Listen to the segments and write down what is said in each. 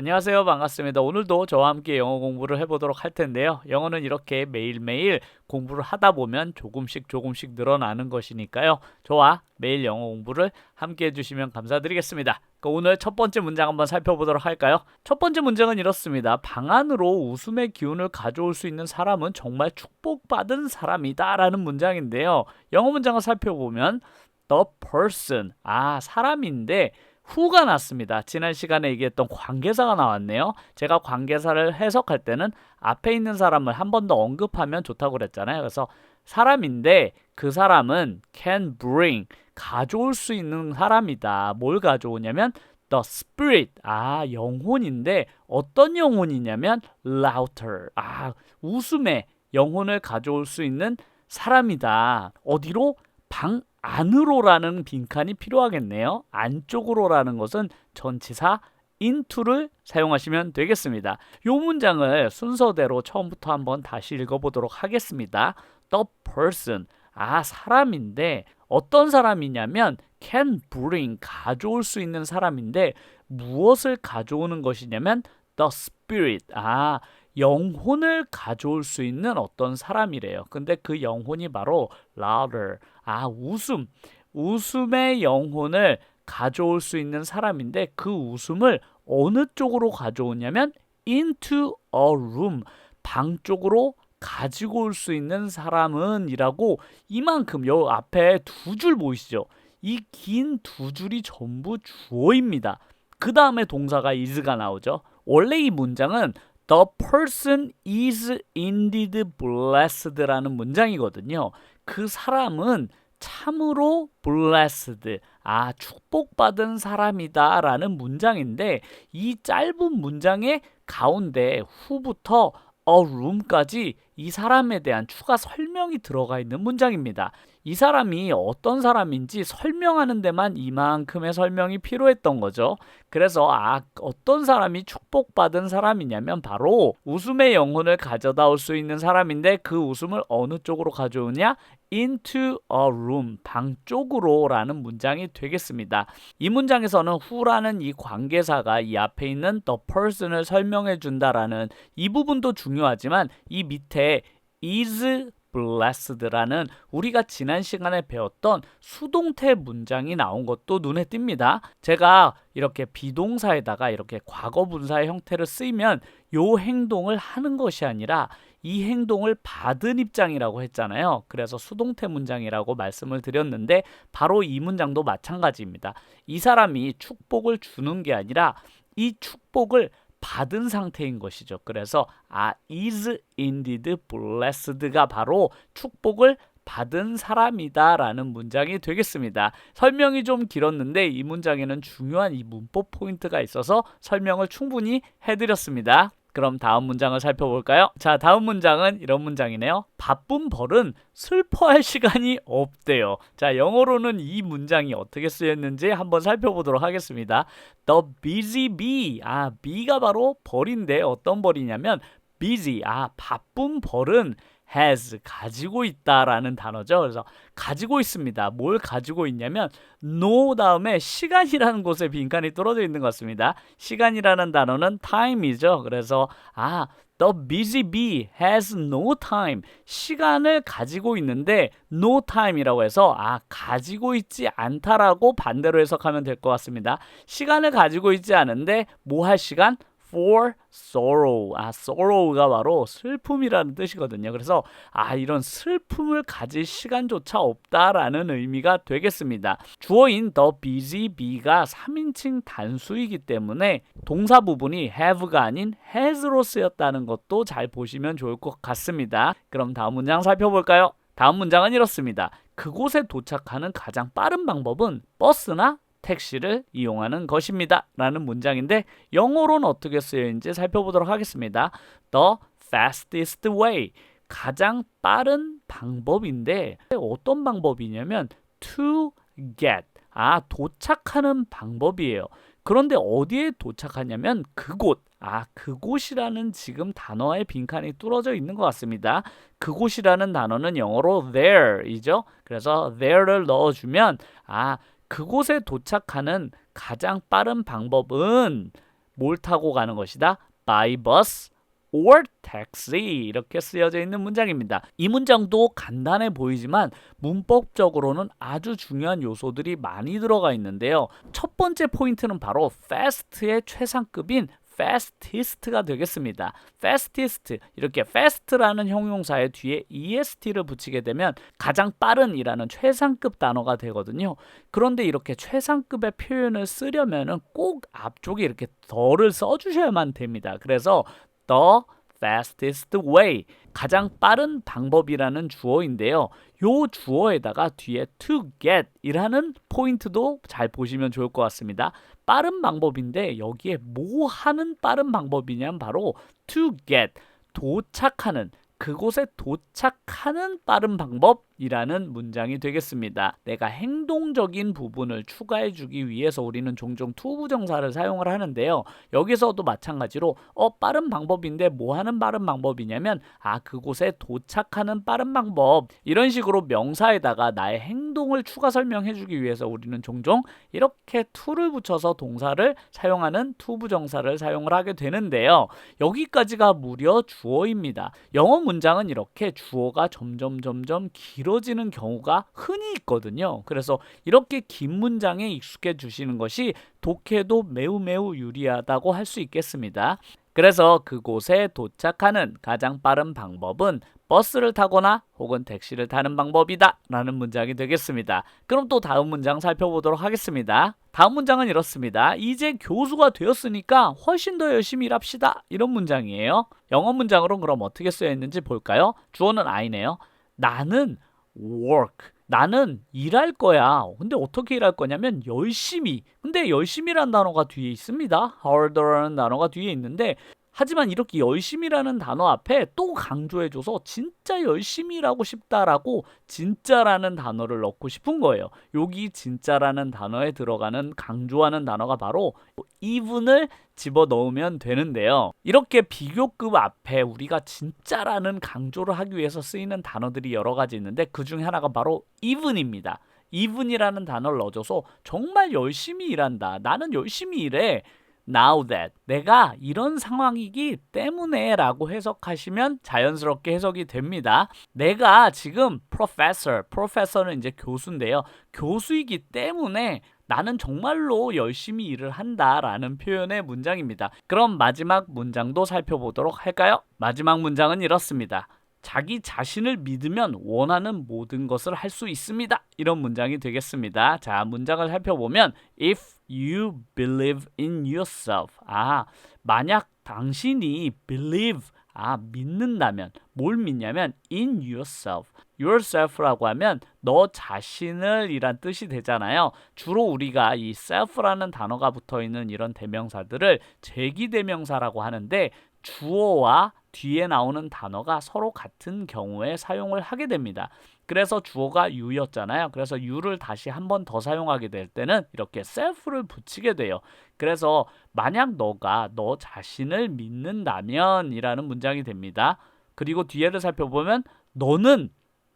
안녕하세요. 반갑습니다. 오늘도 저와 함께 영어 공부를 해보도록 할 텐데요. 영어는 이렇게 매일매일 공부를 하다 보면 조금씩 조금씩 늘어나는 것이니까요. 저와 매일 영어 공부를 함께 해주시면 감사드리겠습니다. 그러니까 오늘 첫 번째 문장 한번 살펴보도록 할까요? 첫 번째 문장은 이렇습니다. 방 안으로 웃음의 기운을 가져올 수 있는 사람은 정말 축복받은 사람이다 라는 문장인데요. 영어 문장을 살펴보면 the person, 아 사람인데 후가 났습니다. 지난 시간에 얘기했던 관계사가 나왔네요. 제가 관계사를 해석할 때는 앞에 있는 사람을 한 번 더 언급하면 좋다고 그랬잖아요. 그래서 사람인데 그 사람은 can bring 가져올 수 있는 사람이다. 뭘 가져오냐면 the spirit 아 영혼인데 어떤 영혼이냐면 laughter 아 웃음의 영혼을 가져올 수 있는 사람이다. 어디로 방 안으로라는 빈칸이 필요하겠네요. 안쪽으로라는 것은 전치사 into를 사용하시면 되겠습니다. 이 문장을 순서대로 처음부터 한번 다시 읽어보도록 하겠습니다. The person, 아 사람인데 어떤 사람이냐면 can bring, 가져올 수 있는 사람인데 무엇을 가져오는 것이냐면 the spirit, 아 영혼을 가져올 수 있는 어떤 사람이래요. 근데 그 영혼이 바로 louder, 아, 웃음. 웃음의 영혼을 가져올 수 있는 사람인데 그 웃음을 어느 쪽으로 가져오냐면 into a room. 방 쪽으로 가지고 올 수 있는 사람은 이라고 이만큼 요 앞에 두 줄 보이시죠? 이 긴 두 줄이 전부 주어입니다. 그 다음에 동사가 is가 나오죠. 원래 이 문장은 The person is indeed blessed라는 문장이거든요. 그 사람은 참으로 blessed, 아, 축복받은 사람이다 라는 문장인데 이 짧은 문장의 가운데 후부터 a room까지 이 사람에 대한 추가 설명이 들어가 있는 문장입니다. 이 사람이 어떤 사람인지 설명하는 데만 이만큼의 설명이 필요했던 거죠. 그래서 아, 어떤 사람이 축복받은 사람이냐면 바로 웃음의 영혼을 가져다 올 수 있는 사람인데 그 웃음을 어느 쪽으로 가져오냐? Into a room, 방 쪽으로라는 문장이 되겠습니다. 이 문장에서는 who라는 이 관계사가 이 앞에 있는 the person을 설명해 준다라는 이 부분도 중요하지만 이 밑에 is blessed라는 우리가 지난 시간에 배웠던 수동태 문장이 나온 것도 눈에 띕니다. 제가 이렇게 비동사에다가 이렇게 과거 분사의 형태를 쓰이면 요 행동을 하는 것이 아니라 이 행동을 받은 입장이라고 했잖아요. 그래서 수동태 문장이라고 말씀을 드렸는데 바로 이 문장도 마찬가지입니다. 이 사람이 축복을 주는 게 아니라 이 축복을 받은 상태인 것이죠. 그래서 아 is indeed blessed가 바로 축복을 받은 사람이다라는 문장이 되겠습니다. 설명이 좀 길었는데 이 문장에는 중요한 이 문법 포인트가 있어서 설명을 충분히 해드렸습니다. 그럼 다음 문장을 살펴볼까요? 자, 다음 문장은 이런 문장이네요. 바쁜 벌은 슬퍼할 시간이 없대요. 자, 영어로는 이 문장이 어떻게 쓰였는지 한번 살펴보도록 하겠습니다. The busy bee. 아, bee가 바로 벌인데 어떤 벌이냐면 busy. 아, 바쁜 벌은 has 가지고 있다라는 단어죠. 그래서 가지고 있습니다. 뭘 가지고 있냐면 no 다음에 시간이라는 곳에 빈칸이 떨어져 있는 것 같습니다. 시간이라는 단어는 time이죠. 그래서 아 The busy bee has no time. 시간을 가지고 있는데 no time이라고 해서 아 가지고 있지 않다라고 반대로 해석하면 될 것 같습니다. 시간을 가지고 있지 않은데 뭐 할 시간? For sorrow. 아, sorrow가 바로 슬픔이라는 뜻이거든요. 그래서 아, 이런 슬픔을 가질 시간조차 없다라는 의미가 되겠습니다. 주어인 the busy bee가 3인칭 단수이기 때문에 동사 부분이 have가 아닌 has로 쓰였다는 것도 잘 보시면 좋을 것 같습니다. 그럼 다음 문장 살펴볼까요? 다음 문장은 이렇습니다. 그곳에 도착하는 가장 빠른 방법은 버스나 택시를 이용하는 것입니다. 라는 문장인데 영어로는 어떻게 쓰여있는지 살펴보도록 하겠습니다. The fastest way. 가장 빠른 방법인데 어떤 방법이냐면 to get. 아, 도착하는 방법이에요. 그런데 어디에 도착하냐면 그곳. 아, 그곳이라는 지금 단어의 빈칸이 뚫어져 있는 것 같습니다. 그곳이라는 단어는 영어로 there이죠. 그래서 there를 넣어주면 아, 그곳에 도착하는 가장 빠른 방법은 뭘 타고 가는 것이다? by bus or taxi 이렇게 쓰여져 있는 문장입니다. 이 문장도 간단해 보이지만 문법적으로는 아주 중요한 요소들이 많이 들어가 있는데요. 첫 번째 포인트는 바로 fast의 최상급인 fastest가 되겠습니다. fastest 이렇게 fast라는 형용사의 뒤에 est를 붙이게 되면 가장 빠른이라는 최상급 단어가 되거든요. 그런데 이렇게 최상급의 표현을 쓰려면은 꼭 앞쪽에 이렇게 더를 써주셔야만 됩니다. 그래서 the fastest way 가장 빠른 방법이라는 주어인데요. 요 주어에다가 뒤에 to get 이라는 포인트도 잘 보시면 좋을 것 같습니다. 빠른 방법인데 여기에 뭐 하는 빠른 방법이냐면 바로 to get 도착하는 그곳에 도착하는 빠른 방법이라는 문장이 되겠습니다. 내가 행동적인 부분을 추가해 주기 위해서 우리는 종종 투부정사를 사용을 하는데요. 여기서도 마찬가지로 어 빠른 방법인데 뭐 하는 빠른 방법이냐면 아 그곳에 도착하는 빠른 방법 이런 식으로 명사에다가 나의 행동을 추가 설명해 주기 위해서 우리는 종종 이렇게 to를 붙여서 동사를 사용하는 투부정사를 사용을 하게 되는데요. 여기까지가 무려 주어입니다. 영어 문장은 이렇게 주어가 점점 점점 길어지는 경우가 흔히 있거든요. 그래서 이렇게 긴 문장에 익숙해 주시는 것이 독해도 매우 매우 유리하다고 할 수 있겠습니다. 그래서 그곳에 도착하는 가장 빠른 방법은 버스를 타거나 혹은 택시를 타는 방법이다 라는 문장이 되겠습니다. 그럼 또 다음 문장 살펴보도록 하겠습니다. 다음 문장은 이렇습니다. 이제 교수가 되었으니까 훨씬 더 열심히 일합시다. 이런 문장이에요. 영어 문장으로는 그럼 어떻게 쓰여 있는지 볼까요? 주어는 I네요. 나는 work. 나는 일할 거야. 근데 어떻게 일할 거냐면 열심히. 근데 열심히란 단어가 뒤에 있습니다. harder라는 단어가 뒤에 있는데 하지만 이렇게 열심히라는 단어 앞에 또 강조해줘서 진짜 열심히 일하고 싶다라고 진짜라는 단어를 넣고 싶은 거예요. 여기 진짜라는 단어에 들어가는 강조하는 단어가 바로 even을 집어 넣으면 되는데요. 이렇게 비교급 앞에 우리가 진짜라는 강조를 하기 위해서 쓰이는 단어들이 여러 가지 있는데 그 중에 하나가 바로 even입니다. even이라는 단어를 넣어줘서 정말 열심히 일한다. 나는 열심히 일해. Now that 내가 이런 상황이기 때문에 라고 해석하시면 자연스럽게 해석이 됩니다. 내가 지금 professor, professor는 이제 교수인데요. 교수이기 때문에 나는 정말로 열심히 일을 한다 라는 표현의 문장입니다. 그럼 마지막 문장도 살펴보도록 할까요? 마지막 문장은 이렇습니다. 자기 자신을 믿으면 원하는 모든 것을 할 수 있습니다. 이런 문장이 되겠습니다. 자, 문장을 살펴보면 if you believe in yourself. 아, 만약 당신이 believe 아, 믿는다면 뭘 믿냐면 in yourself. yourself라고 하면 너 자신을 이란 뜻이 되잖아요. 주로 우리가 이 self라는 단어가 붙어 있는 이런 대명사들을 제기 대명사라고 하는데 주어와 뒤에 나오는 단어가 서로 같은 경우에 사용을 하게 됩니다. 그래서 주어가 you였잖아요. 그래서 you를 다시 한 번 더 사용하게 될 때는 이렇게 self를 붙이게 돼요. 그래서 만약 너가 너 자신을 믿는다면 이라는 문장이 됩니다. 그리고 뒤에를 살펴보면 너는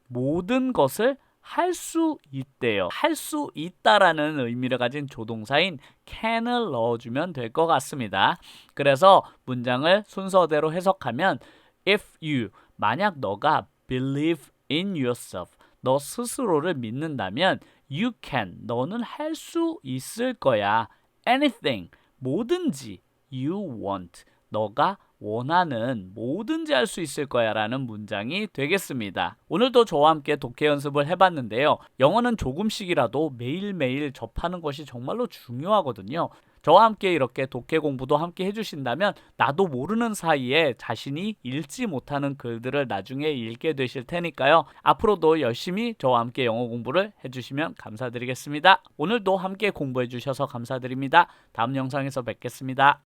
모든 것을 할 수 있대요. 할 수 있다라는 의미를 가진 조동사인 can을 넣어주면 될 것 같습니다. 그래서 문장을 순서대로 해석하면 if you 만약 너가 believe in yourself 너 스스로를 믿는다면 you can 너는 할 수 있을 거야. anything 뭐든지 you want 너가 원하는 뭐든지 할 수 있을 거야 라는 문장이 되겠습니다. 오늘도 저와 함께 독해 연습을 해봤는데요. 영어는 조금씩이라도 매일매일 접하는 것이 정말로 중요하거든요. 저와 함께 이렇게 독해 공부도 함께 해주신다면 나도 모르는 사이에 자신이 읽지 못하는 글들을 나중에 읽게 되실 테니까요. 앞으로도 열심히 저와 함께 영어 공부를 해주시면 감사드리겠습니다. 오늘도 함께 공부해 주셔서 감사드립니다. 다음 영상에서 뵙겠습니다.